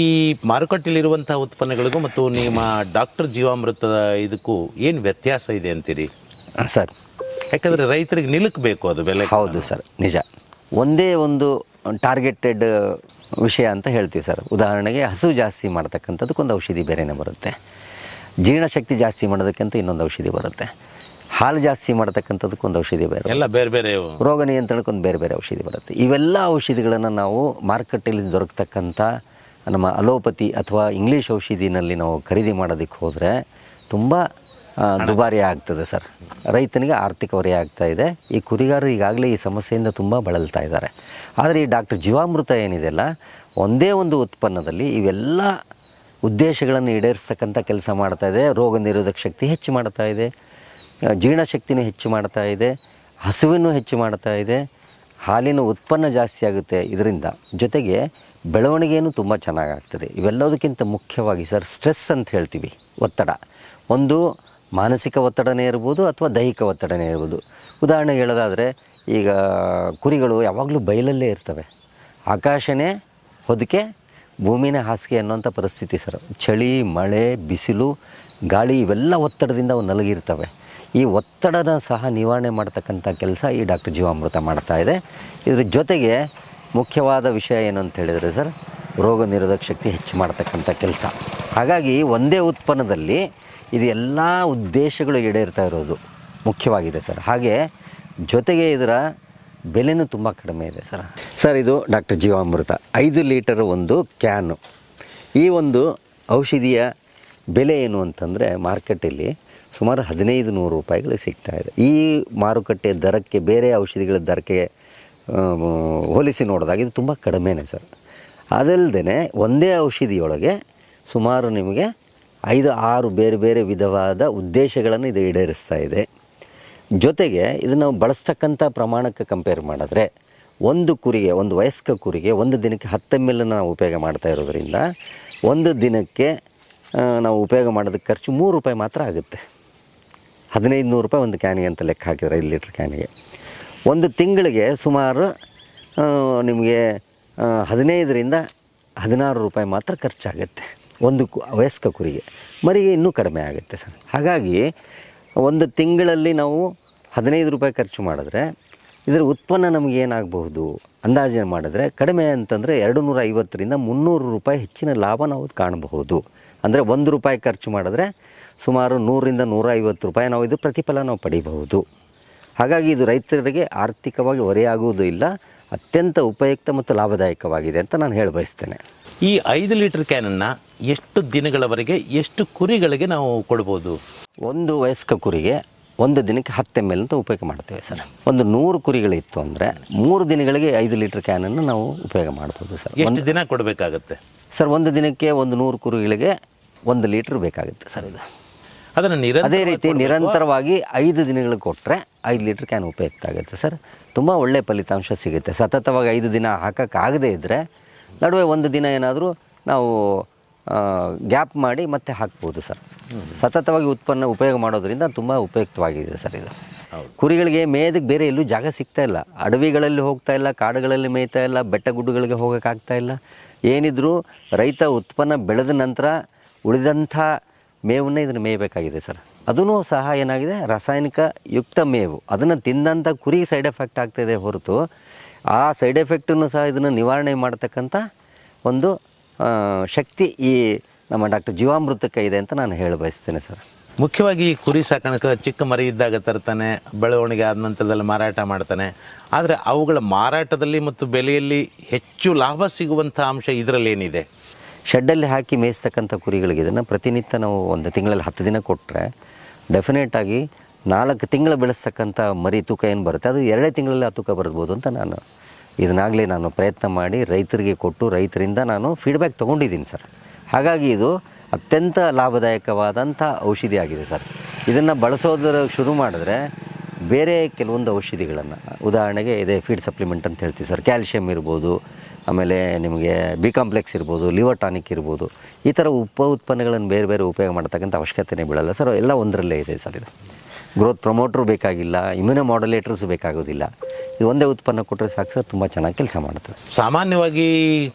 ಈ ಮಾರುಕಟ್ಟೆಯಲ್ಲಿರುವಂತಹ ಉತ್ಪನ್ನಗಳಿಗೂ ಮತ್ತು ನಿಮ್ಮ ಡಾಕ್ಟರ್ ಜೀವಾಮೃತದ ಇದಕ್ಕೂ ಏನು ವ್ಯತ್ಯಾಸ ಇದೆ ಅಂತೀರಿ? ಸರ್. ಯಾಕಂದರೆ ರೈತರಿಗೆ ನಿಲುಕಬೇಕು ಅದು ಬೆಲೆ ಹೌದು ಸರ್ ನಿಜ. ಒಂದೇ ಒಂದು ಟಾರ್ಗೆಟೆಡ್ ವಿಷಯ ಅಂತ ಹೇಳ್ತೀವಿ ಸರ್. ಉದಾಹರಣೆಗೆ ಹಸು ಜಾಸ್ತಿ ಮಾಡ್ತಕ್ಕಂಥದ್ದಕ್ಕೊಂದು ಔಷಧಿ ಬೇರೆನೇ ಬರುತ್ತೆ. ಜೀರ್ಣಶಕ್ತಿ ಜಾಸ್ತಿ ಮಾಡೋದಕ್ಕಿಂತ ಇನ್ನೊಂದು ಔಷಧಿ ಬರುತ್ತೆ. ಹಾಲು ಜಾಸ್ತಿ ಮಾಡ್ತಕ್ಕಂಥದ್ದಕ್ಕೊಂದು ಔಷಧಿ ಬೇರೆ ಎಲ್ಲ ಬೇರೆ ಬೇರೆ ರೋಗ ನಿಯಂತ್ರಣಕ್ಕೊಂದು ಬೇರೆ ಬೇರೆ ಔಷಧಿ ಬರುತ್ತೆ. ಇವೆಲ್ಲ ಔಷಧಿಗಳನ್ನು ನಾವು ಮಾರುಕಟ್ಟೆಯಲ್ಲಿ ದೊರಕತಕ್ಕಂಥ ನಮ್ಮ ಅಲೋಪತಿ ಅಥವಾ ಇಂಗ್ಲೀಷ್ ಔಷಧಿನಲ್ಲಿ ನಾವು ಖರೀದಿ ಮಾಡೋದಕ್ಕೆ ಹೋದರೆ ತುಂಬ ದುಬಾರಿ ಆಗ್ತದೆ ಸರ್. ರೈತನಿಗೆ ಆರ್ಥಿಕ ಹೊರೆ ಆಗ್ತಾ ಇದೆ. ಈ ಕುರಿಗಾರರು ಈಗಾಗಲೇ ಈ ಸಮಸ್ಯೆಯಿಂದ ತುಂಬ ಬಳಲ್ತಾ ಇದ್ದಾರೆ. ಆದರೆ ಈ ಡಾಕ್ಟರ್ ಜೀವಾಮೃತ ಏನಿದೆಯಲ್ಲ ಒಂದೇ ಒಂದು ಉತ್ಪನ್ನದಲ್ಲಿ ಇವೆಲ್ಲ ಉದ್ದೇಶಗಳನ್ನು ಈಡೇರಿಸ್ತಕ್ಕಂಥ ಕೆಲಸ ಮಾಡ್ತಾ ಇದೆ. ರೋಗ ನಿರೋಧಕ ಶಕ್ತಿ ಹೆಚ್ಚು ಮಾಡ್ತಾ ಇದೆ. ಜೀರ್ಣಶಕ್ತಿನೂ ಹೆಚ್ಚು ಮಾಡ್ತಾ ಇದೆ ಹಸುವನ್ನು ಹೆಚ್ಚು ಮಾಡ್ತಾ ಇದೆ, ಹಾಲಿನ ಉತ್ಪನ್ನ ಜಾಸ್ತಿ ಆಗುತ್ತೆ ಇದರಿಂದ. ಜೊತೆಗೆ ಬೆಳವಣಿಗೆಯೂ ತುಂಬ ಚೆನ್ನಾಗಾಗ್ತದೆ. ಇವೆಲ್ಲದಕ್ಕಿಂತ ಮುಖ್ಯವಾಗಿ ಸರ್, ಸ್ಟ್ರೆಸ್ ಅಂತ ಹೇಳ್ತೀವಿ, ಒತ್ತಡ. ಒಂದು ಮಾನಸಿಕ ಒತ್ತಡನೇ ಇರ್ಬೋದು ಅಥವಾ ದೈಹಿಕ ಒತ್ತಡನೇ ಇರ್ಬೋದು. ಉದಾಹರಣೆಗೆ ಹೇಳೋದಾದರೆ, ಈಗ ಕುರಿಗಳು ಯಾವಾಗಲೂ ಬಯಲಲ್ಲೇ ಇರ್ತವೆ. ಆಕಾಶನೇ ಹೊದಿಕೆ, ಭೂಮಿನೇ ಹಾಸಿಗೆ ಅನ್ನೋಂಥ ಪರಿಸ್ಥಿತಿ ಸರ್. ಚಳಿ, ಮಳೆ, ಬಿಸಿಲು, ಗಾಳಿ ಇವೆಲ್ಲ ಒತ್ತಡದಿಂದ ಅವು ನಲಗಿರ್ತವೆ. ಈ ಒತ್ತಡದ ಸಹ ನಿವಾರಣೆ ಮಾಡ್ತಕ್ಕಂಥ ಕೆಲಸ ಈ ಡಾಕ್ಟರ್ ಜೀವಾಮೃತ ಮಾಡ್ತಾ ಇದೆ. ಇದರ ಜೊತೆಗೆ ಮುಖ್ಯವಾದ ವಿಷಯ ಏನು ಅಂತ ಹೇಳಿದರೆ ಸರ್, ರೋಗ ನಿರೋಧಕ ಶಕ್ತಿ ಹೆಚ್ಚು ಮಾಡ್ತಕ್ಕಂಥ ಕೆಲಸ. ಹಾಗಾಗಿ ಒಂದೇ ಉತ್ಪನ್ನದಲ್ಲಿ ಇದು ಎಲ್ಲ ಉದ್ದೇಶಗಳು ಈಡೇರ್ತಾ ಇರೋದು ಮುಖ್ಯವಾಗಿದೆ ಸರ್. ಹಾಗೆ ಜೊತೆಗೆ ಇದರ ಬೆಲೆನೂ ತುಂಬ ಕಡಿಮೆ ಇದೆ ಸರ್. ಸರ್, ಇದು ಡಾಕ್ಟರ್ ಜೀವಾಮೃತ. ಐದು ಲೀಟರ್ ಒಂದು ಕ್ಯಾನು. ಈ ಒಂದು ಔಷಧಿಯ ಬೆಲೆ ಏನು ಅಂತಂದರೆ, ಮಾರ್ಕೆಟಲ್ಲಿ ಸುಮಾರು ಹದಿನೈದು ನೂರು ರೂಪಾಯಿಗಳು ಸಿಗ್ತಾ ಇದೆ. ಈ ಮಾರುಕಟ್ಟೆ ದರಕ್ಕೆ, ಬೇರೆ ಔಷಧಿಗಳ ದರಕ್ಕೆ ಹೋಲಿಸಿ ನೋಡಿದಾಗ ಇದು ತುಂಬ ಕಡಿಮೆನೇ ಸರ್. ಅದಲ್ಲದೆ ಒಂದೇ ಔಷಧಿಯೊಳಗೆ ಸುಮಾರು ನಿಮಗೆ ಐದು, ಆರು ಬೇರೆ ಬೇರೆ ವಿಧವಾದ ಉದ್ದೇಶಗಳನ್ನು ಇದು ಈಡೇರಿಸ್ತಾ ಇದೆ. ಜೊತೆಗೆ ಇದನ್ನು ಬಳಸ್ತಕ್ಕಂಥ ಪ್ರಮಾಣಕ್ಕೆ ಕಂಪೇರ್ ಮಾಡಿದ್ರೆ ಒಂದು ಕುರಿಗೆ, ಒಂದು ವಯಸ್ಕ ಕುರಿಗೆ ಒಂದು ದಿನಕ್ಕೆ ಹತ್ತು ಎಂ ಎಲ್ ನಾವು ಉಪಯೋಗ ಮಾಡ್ತಾ ಇರೋದ್ರಿಂದ ಒಂದು ದಿನಕ್ಕೆ ನಾವು ಉಪಯೋಗ ಮಾಡೋದಕ್ಕೆ ಖರ್ಚು ಮೂರು ರೂಪಾಯಿ ಮಾತ್ರ ಆಗುತ್ತೆ. ಹದಿನೈದು ನೂರು ರೂಪಾಯಿ ಒಂದು ಕ್ಯಾನಿಗೆ ಅಂತ ಲೆಕ್ಕ ಹಾಕಿದ್ರೆ ಐದು ಲೀಟ್ರ್ ಕ್ಯಾನಿಗೆ. ಒಂದು ತಿಂಗಳಿಗೆ ಸುಮಾರು ನಿಮಗೆ ಹದಿನೈದರಿಂದ ಹದಿನಾರು ರೂಪಾಯಿ ಮಾತ್ರ ಖರ್ಚಾಗುತ್ತೆ ಒಂದು ವಯಸ್ಕ ಕುರಿಗೆ. ಮರಿಗೆ ಇನ್ನೂ ಕಡಿಮೆ ಆಗುತ್ತೆ ಸರ್. ಹಾಗಾಗಿ ಒಂದು ತಿಂಗಳಲ್ಲಿ ನಾವು ಹದಿನೈದು ರೂಪಾಯಿ ಖರ್ಚು ಮಾಡಿದ್ರೆ, ಇದರ ಉತ್ಪನ್ನ ನಮಗೆ ಏನಾಗಬಹುದು ಅಂದಾಜು ಮಾಡಿದ್ರೆ ಕಡಿಮೆ ಅಂತಂದರೆ ಎರಡು ನೂರ ಐವತ್ತರಿಂದ ಮುನ್ನೂರು ರೂಪಾಯಿ ಹೆಚ್ಚಿನ ಲಾಭ ನಾವು ಕಾಣಬಹುದು. ಅಂದರೆ ಒಂದು ರೂಪಾಯಿ ಖರ್ಚು ಮಾಡಿದ್ರೆ ಸುಮಾರು ನೂರರಿಂದ ನೂರೈವತ್ತು ರೂಪಾಯಿ ನಾವು ಇದು ಪ್ರತಿಫಲ ನಾವು ಪಡಿಬಹುದು. ಹಾಗಾಗಿ ಇದು ರೈತರಿಗೆ ಆರ್ಥಿಕವಾಗಿ ಹೊರೆಯಾಗುವುದೂ ಇಲ್ಲ ಅತ್ಯಂತ ಉಪಯುಕ್ತ ಮತ್ತು ಲಾಭದಾಯಕವಾಗಿದೆ ಅಂತ ನಾನು ಹೇಳ ಬಯಸ್ತೇನೆ ಈ ಐದು ಲೀಟರ್ ಕ್ಯಾನನ್ನು ಎಷ್ಟು ದಿನಗಳವರೆಗೆ ಎಷ್ಟು ಕುರಿಗಳಿಗೆ ನಾವು ಕೊಡ್ಬೋದು? ಒಂದು ವಯಸ್ಕ ಕುರಿಗೆ ಒಂದು ದಿನಕ್ಕೆ ಹತ್ತು ಎಂ ಎಲ್ ಅಂತ ಉಪಯೋಗ ಮಾಡ್ತೇವೆ ಸರ್. ಒಂದು ನೂರು ಕುರಿಗಳಿತ್ತು ಅಂದರೆ ಮೂರು ದಿನಗಳಿಗೆ ಐದು ಲೀಟರ್ ಕ್ಯಾನನ್ನು ನಾವು ಉಪಯೋಗ ಮಾಡ್ಬೋದು ಸರ್. ಎಷ್ಟು ದಿನ ಕೊಡಬೇಕಾಗತ್ತೆ? ಸರ್ ಒಂದು ದಿನಕ್ಕೆ ಒಂದು ನೂರು ಕುರಿಗಳಿಗೆ ಒಂದು ಲೀಟ್ರ್ ಬೇಕಾಗುತ್ತೆ ಸರ್ ಇದು. ಅದನ್ನು ಅದೇ ರೀತಿ ನಿರಂತರವಾಗಿ ಐದು ದಿನಗಳು ಕೊಟ್ಟರೆ ಐದು ಲೀಟ್ರ್ ಕ್ಯಾನ್ ಉಪಯುಕ್ತ ಆಗುತ್ತೆ ಸರ್. ತುಂಬ ಒಳ್ಳೆಯ ಫಲಿತಾಂಶ ಸಿಗುತ್ತೆ. ಸತತವಾಗಿ ಐದು ದಿನ ಹಾಕೋಕ್ಕಾಗದೇ ಇದ್ದರೆ ನಡುವೆ ಒಂದು ದಿನ ಏನಾದರೂ ನಾವು ಗ್ಯಾಪ್ ಮಾಡಿ ಮತ್ತೆ ಹಾಕ್ಬೋದು ಸರ್. ಸತತವಾಗಿ ಉತ್ಪನ್ನ ಉಪಯೋಗ ಮಾಡೋದ್ರಿಂದ ತುಂಬ ಉಪಯುಕ್ತವಾಗಿದೆ ಸರ್ ಇದು. ಕುರಿಗಳಿಗೆ ಮೇಯದಕ್ಕೆ ಬೇರೆ ಎಲ್ಲೂ ಜಾಗ ಸಿಗ್ತಾ ಇಲ್ಲ. ಅಡವಿಗಳಲ್ಲಿ ಹೋಗ್ತಾ ಇಲ್ಲ ಕಾಡುಗಳಲ್ಲಿ ಮೇಯ್ತಾ ಇಲ್ಲ ಬೆಟ್ಟ ಗುಡ್ಡುಗಳಿಗೆ ಹೋಗೋಕ್ಕಾಗ್ತಾ ಇಲ್ಲ. ಏನಿದ್ರೂ ರೈತ ಉತ್ಪನ್ನ ಬೆಳೆದ ನಂತರ ಉಳಿದಂಥ ಮೇವನ್ನ ಇದನ್ನು ಮೇಯಬೇಕಾಗಿದೆ ಸರ್. ಅದೂ ಸಹ ಏನಾಗಿದೆ? ರಾಸಾಯನಿಕ ಯುಕ್ತ ಮೇವು. ಅದನ್ನು ತಿಂದಂಥ ಕುರಿ ಸೈಡ್ ಎಫೆಕ್ಟ್ ಆಗ್ತಾಯಿದೆ ಹೊರತು ಆ ಸೈಡ್ ಎಫೆಕ್ಟನ್ನು ಸಹ ಇದನ್ನು ನಿವಾರಣೆ ಮಾಡ್ತಕ್ಕಂಥ ಒಂದು ಶಕ್ತಿ ಈ ನಮ್ಮ ಡಾಕ್ಟರ್ ಜೀವಾಮೃತಕ್ಕೆ ಇದೆ ಅಂತ ನಾನು ಹೇಳ ಬಯಸ್ತೇನೆ ಸರ್. ಮುಖ್ಯವಾಗಿ ಈ ಕುರಿ ಸಾಕಾಣಿಕೆ ಚಿಕ್ಕ ಮರಿ ಇದ್ದಾಗ ತರ್ತಾನೆ, ಬೆಳವಣಿಗೆ ಆದ ನಂತರದಲ್ಲಿ ಮಾರಾಟ ಮಾಡ್ತಾನೆ. ಆದರೆ ಅವುಗಳ ಮಾರಾಟದಲ್ಲಿ ಮತ್ತು ಬೆಲೆಯಲ್ಲಿ ಹೆಚ್ಚು ಲಾಭ ಸಿಗುವಂಥ ಅಂಶ ಇದರಲ್ಲಿ ಏನಿದೆ ಶೆಡ್ಡಲ್ಲಿ ಹಾಕಿ ಮೇಯಿಸ್ತಕ್ಕಂಥ ಕುರಿಗಳಿಗೆ ಇದನ್ನು ಪ್ರತಿನಿತ್ಯ ನಾವು ಒಂದು ತಿಂಗಳಲ್ಲಿ ಹತ್ತು ದಿನ ಕೊಟ್ಟರೆ ಡೆಫಿನೆಟಾಗಿ ನಾಲ್ಕು ತಿಂಗಳು ಬೆಳೆಸ್ತಕ್ಕಂಥ ಮರಿ ತೂಕ ಏನು ಬರುತ್ತೆ? ಅದು ಎರಡೇ ತಿಂಗಳಲ್ಲಿ ಆ ತೂಕ ಬರ್ಬೋದು ಅಂತ ನಾನು ಇದನ್ನಾಗಲೇ ನಾನು ಪ್ರಯತ್ನ ಮಾಡಿ ರೈತರಿಗೆ ಕೊಟ್ಟು ರೈತರಿಂದ ನಾನು ಫೀಡ್ಬ್ಯಾಕ್ ತೊಗೊಂಡಿದ್ದೀನಿ ಸರ್. ಹಾಗಾಗಿ ಇದು ಅತ್ಯಂತ ಲಾಭದಾಯಕವಾದಂಥ ಔಷಧಿ ಆಗಿದೆ ಸರ್. ಇದನ್ನು ಬಳಸೋದ್ರ ಶುರು ಮಾಡಿದ್ರೆ ಬೇರೆ ಕೆಲವೊಂದು ಔಷಧಿಗಳನ್ನು. ಉದಾಹರಣೆಗೆ ಇದೇ ಫೀಡ್ ಸಪ್ಲಿಮೆಂಟ್ ಅಂತ ಹೇಳ್ತೀವಿ ಸರ್. ಕ್ಯಾಲ್ಶಿಯಮ್ ಇರ್ಬೋದು ಆಮೇಲೆ ನಿಮಗೆ ಬಿ ಕಾಂಪ್ಲೆಕ್ಸ್ ಇರ್ಬೋದು ಲಿವರ್ ಟಾನಿಕ್ ಇರ್ಬೋದು ಈ ಥರ ಉಪ ಉತ್ಪನ್ನಗಳನ್ನು ಬೇರೆ ಬೇರೆ ಉಪಯೋಗ ಮಾಡ್ತಕ್ಕಂಥ ಅವಶ್ಯಕತೆನೇ ಬೀಳಲ್ಲ. ಸರ್ ಎಲ್ಲ ಒಂದರಲ್ಲೇ ಇದೆ ಸರ್ ಇದು. ಗ್ರೋತ್ ಪ್ರಮೋಟ್ರು ಬೇಕಾಗಿಲ್ಲ ಇಮ್ಯುನೋ ಮಾಡ್ಯುಲೇಟರ್ಸ್ ಬೇಕಾಗೋದಿಲ್ಲ. ಇದು ಒಂದೇ ಉತ್ಪನ್ನ ಕೊಟ್ಟರೆ ಸಾಕು ಸರ್ ತುಂಬ ಚೆನ್ನಾಗಿ ಕೆಲಸ ಮಾಡುತ್ತೆ ಸಾಮಾನ್ಯವಾಗಿ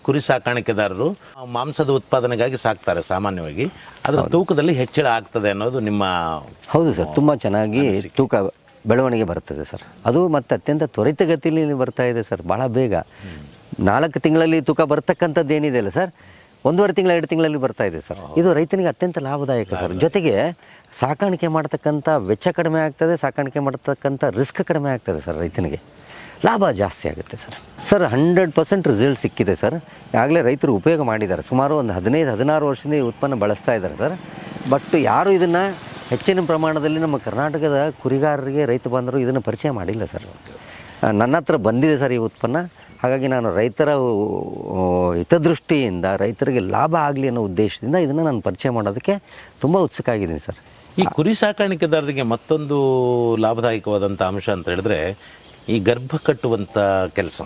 ಕುರಿ ಸಾಕಾಣಿಕೆದಾರರು ಮಾಂಸದ ಉತ್ಪಾದನೆಗಾಗಿ ಸಾಕ್ತಾರೆ ಸಾಮಾನ್ಯವಾಗಿ. ಅದರ ತೂಕದಲ್ಲಿ ಹೆಚ್ಚಳ ಆಗ್ತದೆ ಅನ್ನೋದು ನಿಮ್ಮ ಹೌದು ಸರ್ ತುಂಬ ಚೆನ್ನಾಗಿ ತೂಕ ಬೆಳವಣಿಗೆ ಬರ್ತದೆ ಸರ್ ಅದು ಮತ್ತು ಅತ್ಯಂತ ತ್ವರಿತಗತಿಯಲ್ಲಿ ಬರ್ತಾ ಇದೆ ಸರ್ ಭಾಳ ಬೇಗ. ನಾಲ್ಕು ತಿಂಗಳಲ್ಲಿ ತೂಕ ಬರ್ತಕ್ಕಂಥದ್ದು ಏನಿದೆ ಅಲ್ಲ ಸರ್? ಒಂದೂವರೆ ತಿಂಗಳ ಎರಡು ತಿಂಗಳಲ್ಲಿ ಬರ್ತಾ ಇದೆ ಸರ್. ಇದು ರೈತನಿಗೆ ಅತ್ಯಂತ ಲಾಭದಾಯಕ ಸರ್. ಜೊತೆಗೆ ಸಾಕಾಣಿಕೆ ಮಾಡ್ತಕ್ಕಂಥ ವೆಚ್ಚ ಕಡಿಮೆ ಆಗ್ತದೆ ಸಾಕಾಣಿಕೆ ಮಾಡ್ತಕ್ಕಂಥ ರಿಸ್ಕ್ ಕಡಿಮೆ ಆಗ್ತದೆ ಸರ್ ರೈತನಿಗೆ. ಲಾಭ ಜಾಸ್ತಿ ಆಗುತ್ತೆ sir. Sir hundred percent result ಸಿಕ್ಕಿದೆ ಸರ್. ಆಗಲೇ ರೈತರು ಉಪಯೋಗ ಮಾಡಿದ್ದಾರೆ. ಸುಮಾರು ಒಂದು ಹದಿನೈದು ಹದಿನಾರು ವರ್ಷದಿಂದ ಈ ಉತ್ಪನ್ನ ಬಳಸ್ತಾ ಇದ್ದಾರೆ ಸರ್. ಬಟ್ ಯಾರು ಇದನ್ನು ಹೆಚ್ಚಿನ ಪ್ರಮಾಣದಲ್ಲಿ ನಮ್ಮ ಕರ್ನಾಟಕದ ಕುರಿಗಾರರಿಗೆ ರೈತ ಬಾಂಧವರು ಇದನ್ನು ಪರಿಚಯ ಮಾಡಿಲ್ಲ ಸರ್. ನನ್ನ ಹತ್ರ ಬಂದಿದೆ ಸರ್ ಈ ಉತ್ಪನ್ನ. ಹಾಗಾಗಿ ನಾನು ರೈತರ ಹಿತದೃಷ್ಟಿಯಿಂದ ರೈತರಿಗೆ ಲಾಭ ಆಗಲಿ ಅನ್ನೋ ಉದ್ದೇಶದಿಂದ ಇದನ್ನು ನಾನು ಪರಿಚಯ ಮಾಡೋದಕ್ಕೆ ತುಂಬ ಉತ್ಸುಕ ಆಗಿದ್ದೀನಿ ಸರ್. ಈ ಕುರಿ ಸಾಕಾಣಿಕೆದಾರರಿಗೆ ಮತ್ತೊಂದು ಲಾಭದಾಯಕವಾದಂಥ ಅಂಶ ಅಂತ ಹೇಳಿದ್ರೆ ಈ ಗರ್ಭ ಕಟ್ಟುವಂಥ ಕೆಲಸ.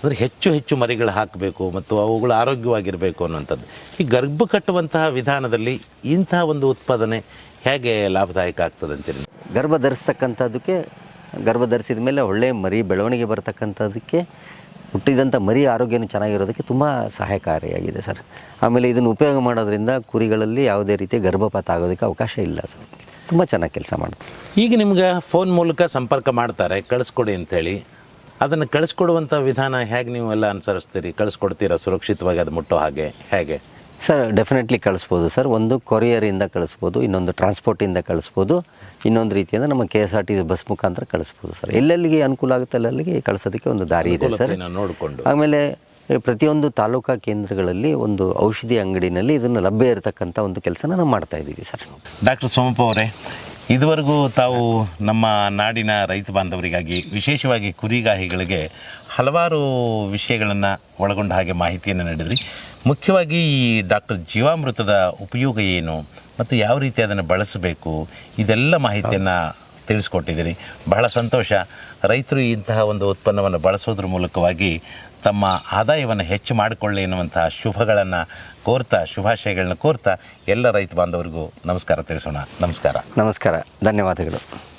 ಅಂದರೆ ಹೆಚ್ಚು ಹೆಚ್ಚು ಮರಿಗಳು ಹಾಕಬೇಕು ಮತ್ತು ಅವುಗಳು ಆರೋಗ್ಯವಾಗಿರಬೇಕು ಅನ್ನುವಂಥದ್ದು. ಈ ಗರ್ಭ ಕಟ್ಟುವಂತಹ ವಿಧಾನದಲ್ಲಿ ಇಂತಹ ಒಂದು ಉತ್ಪಾದನೆ ಹೇಗೆ ಲಾಭದಾಯಕ ಆಗ್ತದೆ ಅಂತೀರಿ ಗರ್ಭ ಧರಿಸ್ತಕ್ಕಂಥದ್ದಕ್ಕೆ ಗರ್ಭ ಧರಿಸಿದ ಮೇಲೆ ಒಳ್ಳೆಯ ಮರಿ ಬೆಳವಣಿಗೆ ಬರ್ತಕ್ಕಂಥದ್ದಕ್ಕೆ ಹುಟ್ಟಿದಂಥ ಮರಿ ಆರೋಗ್ಯನೂ ಚೆನ್ನಾಗಿರೋದಕ್ಕೆ ತುಂಬ ಸಹಾಯಕಾರಿಯಾಗಿದೆ ಸರ್. ಆಮೇಲೆ ಇದನ್ನು ಉಪಯೋಗ ಮಾಡೋದ್ರಿಂದ ಕುರಿಗಳಲ್ಲಿ ಯಾವುದೇ ರೀತಿ ಗರ್ಭಪಾತ ಆಗೋದಕ್ಕೆ ಅವಕಾಶ ಇಲ್ಲ, ಸರ್. ತುಂಬ ಚೆನ್ನಾಗಿ ಕೆಲಸ ಮಾಡುತ್ತೆ. ಈಗ ನಿಮ್ಗೆ ಫೋನ್ ಮೂಲಕ ಸಂಪರ್ಕ ಮಾಡ್ತಾರೆ, ಕಳಿಸ್ಕೊಡಿ ಅಂತೇಳಿ. ಅದನ್ನು ಕಳಿಸ್ಕೊಡುವಂಥ ವಿಧಾನ ಹೇಗೆ ನೀವು ಎಲ್ಲ ಅನುಸರಿಸ್ತೀರಿ? ಕಳಿಸ್ಕೊಡ್ತೀರಾ ಸುರಕ್ಷಿತವಾಗಿ ಅದು ಮುಟ್ಟೋ ಹಾಗೆ? ಹೇಗೆ? ಸರ್ ಡೆಫಿನೆಟ್ಲಿ ಕಳಿಸ್ಬೋದು ಸರ್. ಒಂದು ಕೊರಿಯರಿಂದ ಕಳಿಸ್ಬೋದು ಇನ್ನೊಂದು ಟ್ರಾನ್ಸ್ಪೋರ್ಟಿಂದ ಕಳಿಸ್ಬೋದು ಇನ್ನೊಂದು ರೀತಿಯಿಂದ ನಮ್ಮ K S R T bus ಮುಖಾಂತರ ಕಳಿಸ್ಬೋದು ಸರ್. ಎಲ್ಲೆಲ್ಲಿಗೆ ಅನುಕೂಲ ಆಗುತ್ತೆ ಅಲ್ಲಲ್ಲಿಗೆ ಕಳಿಸೋದಕ್ಕೆ ಒಂದು ದಾರಿ ಇದೆ ಸರ್. ನೋಡಿಕೊಂಡು. ಆಮೇಲೆ ಪ್ರತಿಯೊಂದು ತಾಲೂಕಾ ಕೇಂದ್ರಗಳಲ್ಲಿ ಒಂದು ಔಷಧಿ ಅಂಗಡಿನಲ್ಲಿ ಇದನ್ನು ಲಭ್ಯ ಇರತಕ್ಕಂಥ ಒಂದು ಕೆಲಸನ ನಾವು ಮಾಡ್ತಾ ಇದ್ದೀವಿ ಸರ್. ಡಾಕ್ಟರ್ ಸೋಮಪ್ಪ ಅವರೇ ಇದುವರೆಗೂ ತಾವು ನಮ್ಮ ನಾಡಿನ ರೈತ ಬಾಂಧವರಿಗಾಗಿ, ವಿಶೇಷವಾಗಿ ಕುರಿಗಾಹಿಗಳಿಗೆ ಹಲವಾರು ವಿಷಯಗಳನ್ನು ಒಳಗೊಂಡ ಹಾಗೆ ಮಾಹಿತಿಯನ್ನು ನೀಡಿದ್ರಿ. ಮುಖ್ಯವಾಗಿ ಈ ಡಾಕ್ಟರ್ ಜೀವಾಮೃತದ ಉಪಯೋಗ ಏನು, ಮತ್ತು ಯಾವ ರೀತಿ ಅದನ್ನು ಬಳಸಬೇಕು, ಇದೆಲ್ಲ ಮಾಹಿತಿಯನ್ನು ತಿಳಿಸ್ಕೊಟ್ಟಿದ್ದೀರಿ. ಬಹಳ ಸಂತೋಷ. ರೈತರು ಇಂತಹ ಒಂದು ಉತ್ಪನ್ನವನ್ನು ಬಳಸೋದ್ರ ಮೂಲಕವಾಗಿ ತಮ್ಮ ಆದಾಯವನ್ನು ಹೆಚ್ಚು ಮಾಡಿಕೊಳ್ಳಿ ಎನ್ನುವಂತಹ ಶುಭಗಳನ್ನು ಕೋರ್ತಾ, ಶುಭಾಶಯಗಳನ್ನ ಕೋರ್ತಾ ಎಲ್ಲ ರೈತ ಬಾಂಧವರಿಗೂ ನಮಸ್ಕಾರ ತಿಳಿಸೋಣ. ನಮಸ್ಕಾರ. ನಮಸ್ಕಾರ. ಧನ್ಯವಾದಗಳು.